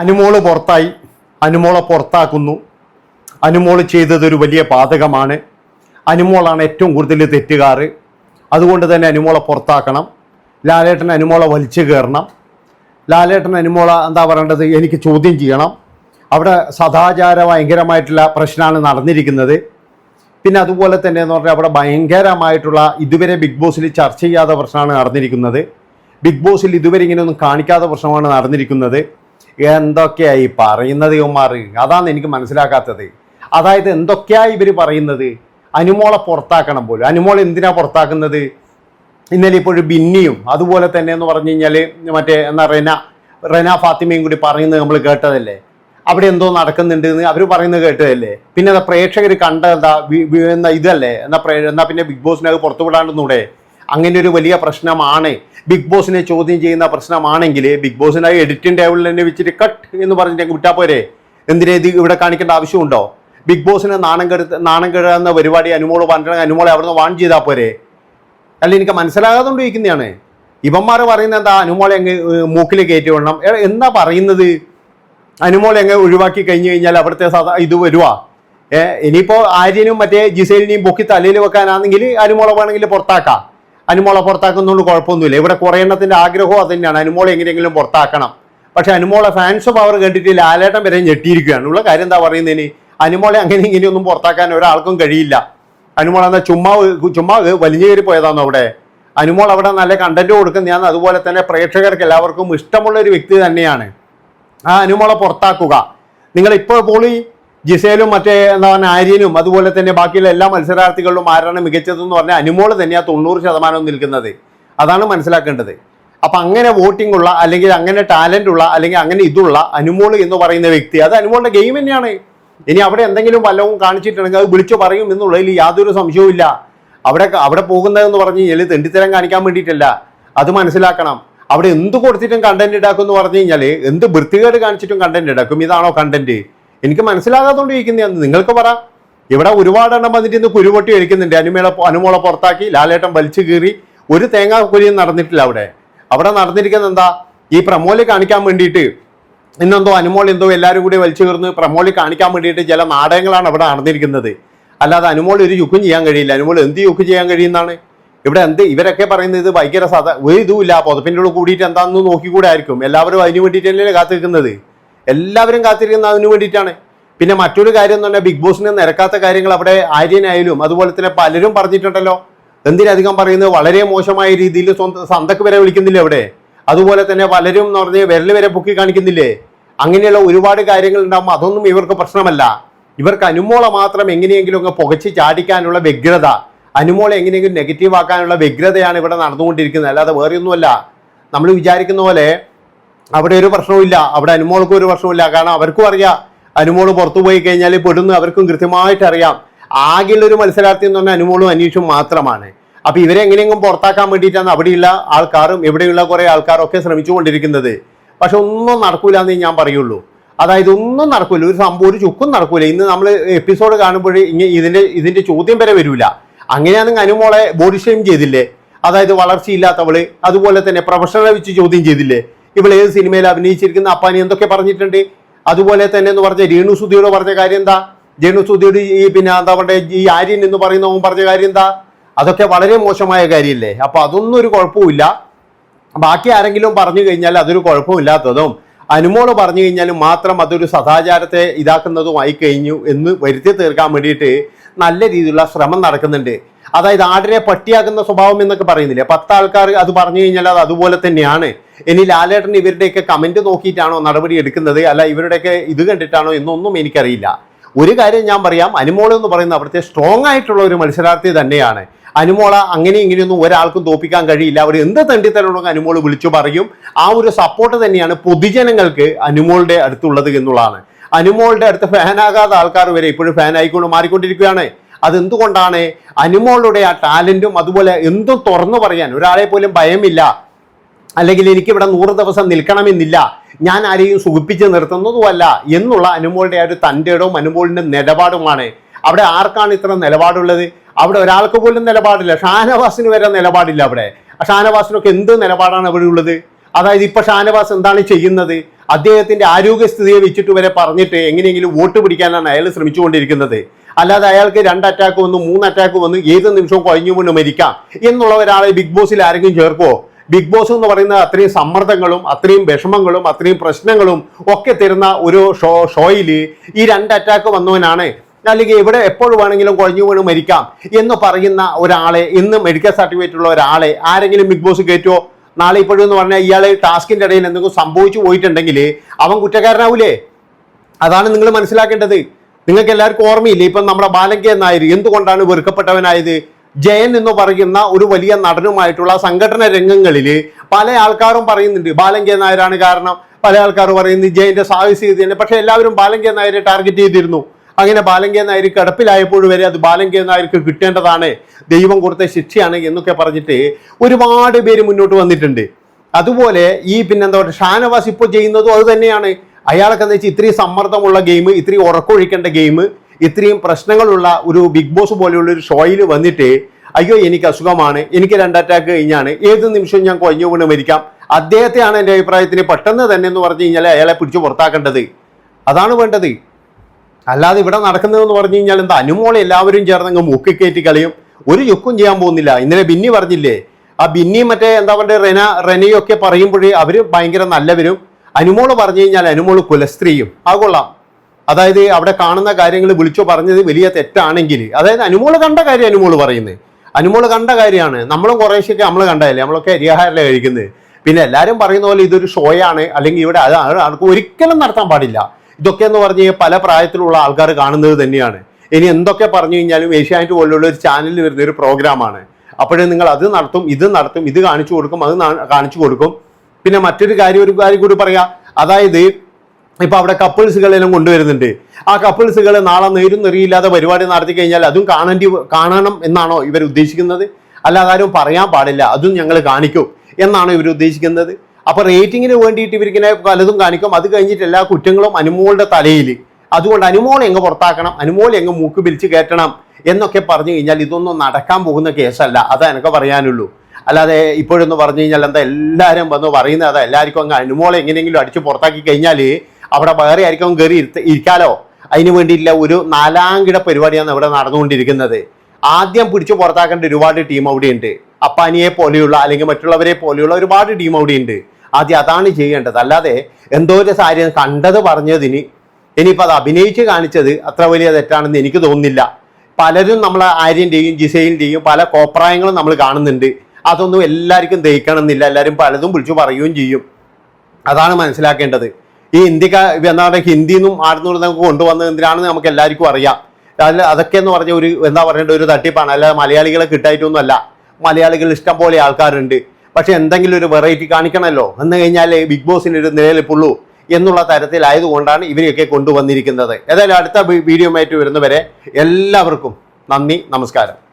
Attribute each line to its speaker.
Speaker 1: അനുമോൾ പുറത്തായി. അനുമോളെ പുറത്താക്കുന്നു. അനുമോൾ ചെയ്തതൊരു വലിയ പാതകമാണ് അനുമോളാണ് ഏറ്റവും കൂടുതൽ തെറ്റുകാറ് അതുകൊണ്ട് തന്നെ അനുമോളെ പുറത്താക്കണം. ലാലേട്ടൻ അനുമോളെ വലിച്ചു കയറണം. ലാലേട്ടൻ അനുമോള എന്താ പറയേണ്ടത്? എനിക്ക് ചോദ്യം ചെയ്യണം. അവിടെ സദാചാര ഭയങ്കരമായിട്ടുള്ള പ്രശ്നമാണ് നടന്നിരിക്കുന്നത്. പിന്നെ അതുപോലെ തന്നെ എന്ന് പറഞ്ഞാൽ അവിടെ ഭയങ്കരമായിട്ടുള്ള ഇതുവരെ ബിഗ് ബോസിൽ ചർച്ച ചെയ്യാത്ത പ്രശ്നമാണ് നടന്നിരിക്കുന്നത്. ബിഗ് ബോസിൽ ഇതുവരെ ഇങ്ങനെയൊന്നും കാണിക്കാത്ത പ്രശ്നമാണ് നടന്നിരിക്കുന്നത്. എന്തൊക്കെയായി പറയുന്നത് ഇവന്മാർ അതാണ് എനിക്ക് മനസ്സിലാക്കാത്തത്. അതായത് എന്തൊക്കെയായി ഇവർ പറയുന്നത്? അനുമോളെ പുറത്താക്കണം പോലും. അനുമോൾ എന്തിനാ പുറത്താക്കുന്നത്? ഇന്നലെ ഇപ്പോൾ ബിന്നിയും അതുപോലെ തന്നെ എന്ന് പറഞ്ഞു കഴിഞ്ഞാൽ മറ്റേ എന്നാ റെന റെന ഫാത്തിമയും കൂടി പറയുന്നത് നമ്മൾ കേട്ടതല്ലേ? അവിടെ എന്തോ നടക്കുന്നുണ്ട് എന്ന് അവർ പറയുന്നത് കേട്ടതല്ലേ? പിന്നെ എന്താ പ്രേക്ഷകർ കണ്ട എന്താ ഇതല്ലേ? എന്നാ പ്രേ എന്നാ പിന്നെ ബിഗ് ബോസിനെ അത് പുറത്തു വിടാണ്ടെന്നൂടെ അങ്ങനെ ഒരു വലിയ പ്രശ്നമാണ്. ബിഗ് ബോസിനെ ചോദ്യം ചെയ്യുന്ന പ്രശ്നമാണെങ്കിൽ ബിഗ് ബോസിനായി എഡിറ്റിംഗ് ടേബിളിൽ തന്നെ വെച്ചിട്ട് കട്ട് എന്ന് പറഞ്ഞിട്ട് വിട്ടാൽ പോരെ. എന്തിനാ ഇത് ഇവിടെ കാണിക്കേണ്ട ആവശ്യമുണ്ടോ? ബിഗ് ബോസിനെ നാണം കെടുത്ത് നാണം കെടുന്ന പരിപാടി അനുമോൾ പറഞ്ഞിട്ടുണ്ടെങ്കിൽ അനുമോളെ അവിടുന്ന് വാൺ ചെയ്താൽ പോരെ. അല്ല എനിക്ക് മനസ്സിലാകാതെ ഇരിക്കുന്നതാണ് ഇവന്മാർ പറയുന്നത് എന്താ അനുമോളെ അങ്ങ് മൂക്കിൽ കയറ്റി വിടണം. എന്താ പറയുന്നത്? അനുമോളെ അങ്ങ് ഒഴിവാക്കി കഴിഞ്ഞു കഴിഞ്ഞാൽ അവിടുത്തെ സാധാ ഇത് വരുവാ. ഇനിയിപ്പോൾ ആര്യനും മറ്റേ ജിസേലിനെയും പൊക്കി തലയിൽ വെക്കാനാണെങ്കിൽ അനുമോളെ വേണമെങ്കിൽ പുറത്താക്കാം. അനുമോളെ പുറത്താക്കുന്നതുകൊണ്ട് കുഴപ്പമൊന്നുമില്ല. ഇവിടെ കുറേ എണ്ണത്തിന്റെ ആഗ്രഹവും അത് തന്നെയാണ്. അനുമോളെ എങ്ങനെയെങ്കിലും പുറത്താക്കണം. പക്ഷെ അനുമോളെ ഫാൻസ് പവർ കണ്ടിട്ട് ലാലേട്ടൻ വരെ ഞെട്ടിയിരിക്കുകയാണ്. ഉള്ള കാര്യം എന്താ പറയുന്നതിന് അനുമോളെ അങ്ങനെ ഇങ്ങനെയൊന്നും പുറത്താക്കാൻ ഒരാൾക്കും കഴിയില്ല. അനുമോൾ എന്നാൽ ചുമ്മാ ചുമ്മാ വലിഞ്ഞു കയറി പോയതാണോ അവിടെ? അനുമോൾ അവിടെ നല്ല കണ്ടന്റ് കൊടുക്കുന്നതാണ് അതുപോലെ തന്നെ പ്രേക്ഷകർക്ക് എല്ലാവർക്കും ഇഷ്ടമുള്ള ഒരു വ്യക്തി തന്നെയാണ്. ആ അനുമോളെ പുറത്താക്കുക. നിങ്ങൾ ഇപ്പോൾ പോളി ജിസേലും മറ്റേ എന്താ പറഞ്ഞ ആര്യനും അതുപോലെ തന്നെ ബാക്കിയുള്ള എല്ലാ മത്സരാർത്ഥികളിലും ആരാണ് മികച്ചതെന്ന് പറഞ്ഞാൽ അനുമോൾ തന്നെയാണ് തൊണ്ണൂറ് ശതമാനവും നിൽക്കുന്നത്. അതാണ് മനസ്സിലാക്കേണ്ടത്. അപ്പം അങ്ങനെ വോട്ടിംഗ് ഉള്ള അല്ലെങ്കിൽ അങ്ങനെ ടാലന്റ് ഉള്ള അല്ലെങ്കിൽ അങ്ങനെ ഇതുള്ള അനുമോൾ എന്ന് പറയുന്ന വ്യക്തി അത് അനുമോളുടെ ഗെയിം തന്നെയാണ്. ഇനി അവിടെ എന്തെങ്കിലും വല്ലതും കാണിച്ചിട്ടുണ്ടെങ്കിൽ അത് വിളിച്ചു പറയും എന്നുള്ളതിൽ യാതൊരു സംശയവും അവിടെ അവിടെ പോകുന്നതെന്ന് പറഞ്ഞു കഴിഞ്ഞാൽ തെണ്ടിത്തരം കാണിക്കാൻ വേണ്ടിയിട്ടല്ല. അത് മനസ്സിലാക്കണം. അവിടെ എന്ത് കൊടുത്തിട്ടും കണ്ടന്റ് ഇടാക്കും എന്ന് പറഞ്ഞു കഴിഞ്ഞാൽ എന്ത് വൃത്തികേട് കാണിച്ചിട്ടും കണ്ടന്റ് ഇടാക്കും. ഇതാണോ കണ്ടന്റ് എനിക്ക് മനസ്സിലാകാത്തോണ്ടിരിക്കുന്നതാണ് നിങ്ങൾക്ക് പറ. ഇവിടെ ഒരുപാട് എണ്ണം വന്നിട്ട് ഇന്ന് കുരുപൊട്ടി ഒഴിക്കുന്നുണ്ട് അനുമേള അനുമോളെ പുറത്താക്കി ലാലേട്ടൻ വലിച്ചു കീറി ഒരു തേങ്ങാ കുരിയും നടന്നിട്ടില്ല അവിടെ. അവിടെ നടന്നിരിക്കുന്നത് എന്താ? ഈ പ്രമോൽ കാണിക്കാൻ വേണ്ടിയിട്ട് ഇന്നെന്തോ അനുമോൾ എന്തോ എല്ലാവരും കൂടി വലിച്ചു കീർന്ന് പ്രമോളി കാണിക്കാൻ വേണ്ടിയിട്ട് ചില നാടകങ്ങളാണ് അവിടെ നടന്നിരിക്കുന്നത്. അല്ലാതെ അനുമോൾ ഒരു യുക്കും ചെയ്യാൻ കഴിയില്ല. അനുമോൾ എന്ത് യുക്ക് ചെയ്യാൻ കഴിയുന്നതാണ്? ഇവിടെ എന്ത്? ഇവരൊക്കെ പറയുന്നത് ഇത് ഭയങ്കര സാധാ ഒരു ഇതുമില്ല പുതപ്പിന്റെ ഉള്ളിൽ കൂടിയിട്ട് എന്താണെന്ന് നോക്കിക്കൂടെ ആയിരിക്കും. എല്ലാവരും അതിന് വേണ്ടിയിട്ടല്ലേ കാത്തിരിക്കുന്നത്. എല്ലാവരും കാത്തിരിക്കുന്നത് അതിനു വേണ്ടിയിട്ടാണ്. പിന്നെ മറ്റൊരു കാര്യം എന്ന് പറഞ്ഞാൽ ബിഗ് ബോസിന് നിരക്കാത്ത കാര്യങ്ങൾ അവിടെ ആര്യനായാലും അതുപോലെ തന്നെ പലരും പറഞ്ഞിട്ടുണ്ടല്ലോ. എന്തിനധികം പറയുന്നത്? വളരെ മോശമായ രീതിയിൽ സ്വന്തം സന്തക്ക് വരെ വിളിക്കുന്നില്ലേ അവിടെ? അതുപോലെ തന്നെ പലരും എന്ന് പറഞ്ഞ് വിരൽ വരെ പൊക്കി കാണിക്കുന്നില്ലേ? അങ്ങനെയുള്ള ഒരുപാട് കാര്യങ്ങൾ ഉണ്ടാകുമ്പോൾ അതൊന്നും ഇവർക്ക് പ്രശ്നമല്ല. ഇവർക്ക് അനുമോളെ മാത്രം എങ്ങനെയെങ്കിലും ഒക്കെ പുകച്ച് ചാടിക്കാനുള്ള വ്യഗ്രത അനുമോളെ എങ്ങനെയെങ്കിലും നെഗറ്റീവ് ആക്കാനുള്ള വ്യഗ്രതയാണ് ഇവിടെ നടന്നുകൊണ്ടിരിക്കുന്നത്. അല്ലാതെ വേറെയൊന്നുമല്ല. നമ്മൾ വിചാരിക്കുന്ന പോലെ അവിടെ ഒരു പ്രശ്നവുമില്ല. അവിടെ അനുമോൾക്കും ഒരു പ്രശ്നവുമില്ല. കാരണം അവർക്കും അറിയാം. അനുമോൾ പുറത്തു പോയി കഴിഞ്ഞാൽ പെടുന്നു. അവർക്കും കൃത്യമായിട്ട് അറിയാം. ആകെയുള്ള ഒരു മത്സരാർത്ഥി എന്ന് പറഞ്ഞാൽ അനുമോളും അനീഷും മാത്രമാണ്. അപ്പൊ ഇവരെ എങ്ങനെയെങ്കിലും പുറത്താക്കാൻ വേണ്ടിയിട്ടാണ് അവിടെയുള്ള ആൾക്കാരും ഇവിടെയുള്ള കുറെ ആൾക്കാരും ആൾക്കാരൊക്കെ ശ്രമിച്ചുകൊണ്ടിരിക്കുന്നത്. പക്ഷെ ഒന്നും നടക്കൂല എന്നേ ഞാൻ പറയുള്ളൂ. അതായത് ഒന്നും നടക്കൂല. ഒരു സംഭവം ഒരു ചുക്കും നടക്കൂല. ഇന്ന് നമ്മൾ എപ്പിസോഡ് കാണുമ്പോൾ ഇങ്ങനെ ഇതിന്റെ ഇതിന്റെ ചോദ്യം വരെ വരൂല. അങ്ങനെയാണെങ്കിൽ അനുമോളെ ബോഡി ഷെയിം ചെയ്തില്ലേ? അതായത് വളർച്ചയില്ലാത്തവൾ അതുപോലെ തന്നെ പ്രൊഫഷണലെ വെച്ച് ചോദ്യം ചെയ്തില്ലേ? ഇവൾ ഏത് സിനിമയിൽ അഭിനയിച്ചിരിക്കുന്ന? അപ്പാനി എന്തൊക്കെ പറഞ്ഞിട്ടുണ്ട്? അതുപോലെ തന്നെ എന്ന് പറഞ്ഞ രേണു സുധിയോട് പറഞ്ഞ കാര്യം എന്താ? രേണു സുധിയോട് ഈ പിന്നെ എന്താ പറയുക ഈ ആര്യൻ എന്ന് പറയുന്നവൻ പറഞ്ഞ കാര്യം എന്താ? അതൊക്കെ വളരെ മോശമായ കാര്യമല്ലേ അപ്പൊ അതൊന്നും ഒരു കുഴപ്പമില്ല ബാക്കി ആരെങ്കിലും പറഞ്ഞു കഴിഞ്ഞാൽ അതൊരു കുഴപ്പമില്ലാത്തതും അനുമോൾ പറഞ്ഞു കഴിഞ്ഞാൽ മാത്രം അതൊരു സദാചാരത്തെ ഇതാക്കുന്നതുമായി കഴിഞ്ഞു എന്ന് വരുത്തി തീർക്കാൻ വേണ്ടിയിട്ട് നല്ല രീതിയിലുള്ള ശ്രമം നടക്കുന്നുണ്ട്. അതായത് ആടിനെ പട്ടിയാക്കുന്ന സ്വഭാവം എന്നൊക്കെ പറയുന്നില്ലേ? പത്ത് ആൾക്കാർ അത് പറഞ്ഞു കഴിഞ്ഞാൽ അത് അതുപോലെ തന്നെയാണ്. ഇനി ലാലേട്ടൻ ഇവരുടെയൊക്കെ കമന്റ് നോക്കിയിട്ടാണോ നടപടി എടുക്കുന്നത്? അല്ല ഇവരുടെയൊക്കെ ഇത് കണ്ടിട്ടാണോ എന്നൊന്നും എനിക്കറിയില്ല. ഒരു കാര്യം ഞാൻ പറയാം അനുമോൾ എന്ന് പറയുന്ന അവിടുത്തെ സ്ട്രോങ് ആയിട്ടുള്ള ഒരു മത്സരാർത്ഥി തന്നെയാണ്. അനുമോള അങ്ങനെ ഇങ്ങനെയൊന്നും ഒരാൾക്കും തോപ്പിക്കാൻ കഴിയില്ല. അവർ എന്ത് തണ്ടിത്തരണമെങ്കിൽ അനുമോൾ വിളിച്ചു പറയും. ആ ഒരു സപ്പോർട്ട് തന്നെയാണ് പൊതുജനങ്ങൾക്ക് അനുമോളുടെ അടുത്തുള്ളത് എന്നുള്ളതാണ്. അനുമോളുടെ അടുത്ത് ഫാനാകാത്ത ആൾക്കാർ വരെ ഇപ്പോഴും ഫാൻ ആയിക്കൊണ്ട് മാറിക്കൊണ്ടിരിക്കുകയാണ്. അതെന്തുകൊണ്ടാണ്? അനുമോളുടെ ആ ടാലന്റും അതുപോലെ എന്തും തുറന്നു പറയാൻ ഒരാളെ പോലും ഭയമില്ല. അല്ലെങ്കിൽ എനിക്ക് ഇവിടെ നൂറ് ദിവസം നിൽക്കണമെന്നില്ല. ഞാൻ ആരെയും സുഖിപ്പിച്ച് നിർത്തുന്നതുമല്ല എന്നുള്ള അനുമോളുടെ ആ ഒരു തന്റെ ഇടവും അനുമോളിന്റെ നിലപാടുമാണ്. അവിടെ ആർക്കാണ് ഇത്ര നിലപാടുള്ളത്? അവിടെ ഒരാൾക്ക് പോലും നിലപാടില്ല. ഷാനവാസിന് വരെ നിലപാടില്ല അവിടെ. ഷാനവാസിനൊക്കെ എന്ത് നിലപാടാണ് അവിടെ ഉള്ളത്? അതായത് ഇപ്പൊ ഷാനവാസ് എന്താണ് ചെയ്യുന്നത്? അദ്ദേഹത്തിന്റെ ആരോഗ്യസ്ഥിതിയെ വെച്ചിട്ട് വരെ പറഞ്ഞിട്ട് എങ്ങനെയെങ്കിലും വോട്ട് പിടിക്കാനാണ് അയാൾ ശ്രമിച്ചുകൊണ്ടിരിക്കുന്നത്. അല്ലാതെ അയാൾക്ക് രണ്ട് അറ്റാക്ക് വന്നു മൂന്ന് അറ്റാക്ക് വന്നു ഏത് നിമിഷവും കഴിഞ്ഞു കൊണ്ട് മരിക്കാം. എന്നുള്ള ഒരാളെ ബിഗ് ബോസിൽ ആരെങ്കിലും ചേർക്കുമോ ബിഗ് ബോസ് എന്ന് പറയുന്നത് അത്രയും സമ്മർദ്ദങ്ങളും അത്രയും വിഷമങ്ങളും അത്രയും പ്രശ്നങ്ങളും ഒക്കെ തരുന്ന ഒരു ഷോ ഷോയിൽ ഈ രണ്ട് അറ്റാക്ക് വന്നവനാണ്. അല്ലെങ്കിൽ എവിടെ എപ്പോൾ വേണമെങ്കിലും കുഴഞ്ഞു വീണ് മരിക്കാം എന്ന് പറയുന്ന ഒരാളെ ഇന്ന് മെഡിക്കൽ സർട്ടിഫിക്കറ്റ് ഉള്ള ഒരാളെ ആരെങ്കിലും ബിഗ് ബോസ് കയറ്റുമോ നാളെ ഇപ്പോഴും എന്ന് പറഞ്ഞാൽ ഇയാൾ ടാസ്കിന്റെ ഇടയിൽ എന്തെങ്കിലും സംഭവിച്ചു പോയിട്ടുണ്ടെങ്കിൽ അവൻ കുറ്റക്കാരനാവൂലേ? അതാണ് നിങ്ങൾ മനസ്സിലാക്കേണ്ടത്. നിങ്ങൾക്ക് എല്ലാവർക്കും ഓർമ്മയില്ലേ? ഇപ്പം നമ്മുടെ ബാലങ്കേ നായർ എന്തുകൊണ്ടാണ് വെറുക്കപ്പെട്ടവനായത്? ജയൻ എന്ന് പറയുന്ന ഒരു വലിയ നടനുമായിട്ടുള്ള സംഘടന രംഗങ്ങളിൽ പല ആൾക്കാരും പറയുന്നുണ്ട് ബാലങ്കെ നായരാണ് കാരണം. പല ആൾക്കാർ പറയുന്നത് ജയന്റെ സാഹസികതയാണ് പക്ഷെ എല്ലാവരും ബാലങ്കെ നായരെ ടാർഗറ്റ് ചെയ്തിരുന്നു. അങ്ങനെ ബാലങ്കെ നായർ കിടപ്പിലായപ്പോൾ വരെ അത് ബാലങ്കെ നായർക്ക് കിട്ടേണ്ടതാണ്. ദൈവം കൊടുത്ത ശിക്ഷയാണ് എന്നൊക്കെ പറഞ്ഞിട്ട് ഒരുപാട് പേര് മുന്നോട്ട് വന്നിട്ടുണ്ട്. അതുപോലെ ഈ പിന്നെന്താ പറയുക ഷാനവാസ് ഇപ്പോൾ ചെയ്യുന്നതും അത് തന്നെയാണ്. അയാളൊക്കെ എന്ന് വെച്ചാൽ ഇത്രയും സമ്മർദ്ദമുള്ള ഗെയിം ഇത്രയും ഉറക്കൊഴിക്കേണ്ട ഗെയിം ഇത്രയും പ്രശ്നങ്ങളുള്ള ഒരു ബിഗ് ബോസ് പോലെയുള്ള ഒരു ഷോയിൽ വന്നിട്ട് അയ്യോ എനിക്ക് അസുഖമാണ് എനിക്ക് രണ്ട് അറ്റാക്ക് കഴിഞ്ഞാണ് ഏത് നിമിഷവും ഞാൻ കൊഞ്ഞു വീണ് മരിക്കാം. അദ്ദേഹത്തെയാണ് എന്റെ അഭിപ്രായത്തിന് പെട്ടെന്ന് തന്നെ എന്ന് പറഞ്ഞു കഴിഞ്ഞാൽ അയാളെ പിടിച്ചു പുറത്താക്കേണ്ടത്. അതാണ് വേണ്ടത്. അല്ലാതെ ഇവിടെ നടക്കുന്നതെന്ന് പറഞ്ഞു കഴിഞ്ഞാൽ എന്താ അനുമോളെ എല്ലാവരും ചേർന്ന് അങ്ങ് മൂക്കിക്കയറ്റി കളിയും. ഒരു ചുക്കും ചെയ്യാൻ പോകുന്നില്ല. ഇന്നലെ ബിന്നി പറഞ്ഞില്ലേ ആ ബിന്നി മറ്റേ എന്താ പറയുക റെന റെനയൊക്കെ പറയുമ്പോഴേ അവർ ഭയങ്കര നല്ലവരും. അനുമോൾ പറഞ്ഞു കഴിഞ്ഞാൽ അനുമോൾ കുലസ്ത്രീയും. ആ കൊള്ളാം. അതായത് അവിടെ കാണുന്ന കാര്യങ്ങൾ വിളിച്ചോ പറഞ്ഞത് വലിയ തെറ്റാണെങ്കിൽ അതായത് അനുമോൾ കണ്ട കാര്യം അനുമോൾ പറയുന്നത് അനുമോൾ കണ്ട കാര്യമാണ്. നമ്മളും കുറേശ്ശൊക്കെ നമ്മൾ കണ്ടതല്ലേ? നമ്മളൊക്കെ അരിയാഹാരല്ലേ കഴിക്കുന്നത്. പിന്നെ എല്ലാവരും പറയുന്ന പോലെ ഇതൊരു ഷോയാണ് അല്ലെങ്കിൽ ഇവിടെ അത് ആൾക്ക് ഒരിക്കലും നടത്താൻ പാടില്ല. ഇതൊക്കെ എന്ന് പറഞ്ഞ് പല പ്രായത്തിലുള്ള ആൾക്കാർ കാണുന്നത് തന്നെയാണ്. ഇനി എന്തൊക്കെ പറഞ്ഞു കഴിഞ്ഞാലും ഏഷ്യാനെറ്റ് പോലുള്ള ഒരു ചാനലിൽ വരുന്ന ഒരു പ്രോഗ്രാമാണ്. അപ്പോഴേ നിങ്ങൾ അത് നടത്തും ഇത് നടത്തും ഇത് കാണിച്ചു കൊടുക്കും അത് കാണിച്ചു കൊടുക്കും. പിന്നെ മറ്റൊരു കാര്യം ഒരു കാര്യം കൂടി പറയാം. അതായത് ഇപ്പൊ അവിടെ കപ്പിൾസുകളെല്ലാം കൊണ്ടുവരുന്നുണ്ട്. ആ കപ്പിൾസുകൾ നാളെ നേരും നെറിയില്ലാതെ പരിപാടി നടത്തി കഴിഞ്ഞാൽ അതും കാണേണ്ടി കാണണം എന്നാണോ ഇവർ ഉദ്ദേശിക്കുന്നത്? അല്ലാതെ ആരും പറയാൻ പാടില്ല. അതും ഞങ്ങൾ കാണിക്കും എന്നാണോ ഇവർ ഉദ്ദേശിക്കുന്നത്. അപ്പൊ റേറ്റിങ്ങിന് വേണ്ടിയിട്ട് ഇവരിങ്ങനെ പലതും കാണിക്കും. അത് കഴിഞ്ഞിട്ട് എല്ലാ കുറ്റങ്ങളും അനുമോളുടെ തലയിൽ. അതുകൊണ്ട് അനുമോൾ എങ്ങ് പുറത്താക്കണം? അനുമോൾ എങ്ങ് മൂക്ക് പിരിച്ച് കയറ്റണം? എന്നൊക്കെ പറഞ്ഞു കഴിഞ്ഞാൽ ഇതൊന്നും നടക്കാൻ പോകുന്ന കേസല്ല. അതാ എനിക്ക് പറയാനുള്ളൂ. അല്ലാതെ ഇപ്പോഴൊന്ന് പറഞ്ഞു കഴിഞ്ഞാൽ എന്താ എല്ലാവരും വന്ന് പറയുന്നത്? അതാ എല്ലാവർക്കും അങ്ങ് അനുമോളെ എങ്ങനെയെങ്കിലും അടിച്ച് പുറത്താക്കി കഴിഞ്ഞാൽ അവിടെ വേറെ ആയിരിക്കും കയറി ഇരിക്കാലോ? അതിനു വേണ്ടിയില്ല ഒരു നാലാംകിട പരിപാടിയാണ് ഇവിടെ നടന്നുകൊണ്ടിരിക്കുന്നത്. ആദ്യം പിടിച്ചു പുറത്താക്കേണ്ട ഒരുപാട് ടീം അവിടെയുണ്ട്. അപ്പാനിയെ പോലെയുള്ള അല്ലെങ്കിൽ മറ്റുള്ളവരെ പോലെയുള്ള ഒരുപാട് ടീം അവിടെയുണ്ട്. ആദ്യം അതാണ് ചെയ്യേണ്ടത്. അല്ലാതെ എന്തോ ഒരു സാരി കണ്ടത് പറഞ്ഞതിന് ഇനിയിപ്പോൾ അത് അഭിനയിച്ച് കാണിച്ചത് അത്ര വലിയ തെറ്റാണെന്ന് എനിക്ക് തോന്നുന്നില്ല. പലരും നമ്മൾ ആര്യന്റെയും ജിസയിന്റെയും പല കോപ്രായങ്ങളും നമ്മൾ കാണുന്നുണ്ട്. അതൊന്നും എല്ലാവർക്കും ദഹിക്കണമെന്നില്ല. എല്ലാവരും പലതും വിളിച്ചു പറയുകയും ചെയ്യും. അതാണ് മനസ്സിലാക്കേണ്ടത്. ഈ ഇന്ത്യക്ക എന്താ പറയുക ഹിന്ദിന്നും ആടുന്നു നമുക്ക് കൊണ്ടുവന്നത് എന്തിനാണെന്ന് നമുക്ക് എല്ലാവർക്കും അറിയാം. അതിൽ അതൊക്കെ എന്ന് പറഞ്ഞ ഒരു എന്താ പറയേണ്ട ഒരു തട്ടിപ്പാണ്. അല്ലാതെ മലയാളികളെ കിട്ടായിട്ടൊന്നുമല്ല. മലയാളികൾ ഇഷ്ടം പോലെ ആൾക്കാരുണ്ട്. പക്ഷെ എന്തെങ്കിലും ഒരു വെറൈറ്റി കാണിക്കണമല്ലോ. എന്ന് കഴിഞ്ഞാൽ ബിഗ് ബോസിന് ഒരു നിലനിൽപ്പുള്ളൂ എന്നുള്ള തരത്തിലായതുകൊണ്ടാണ് ഇവരെയൊക്കെ കൊണ്ടുവന്നിരിക്കുന്നത്. ഏതായാലും അടുത്ത വീഡിയോ ആയിട്ട് വരുന്നവരെ എല്ലാവർക്കും നന്ദി നമസ്കാരം.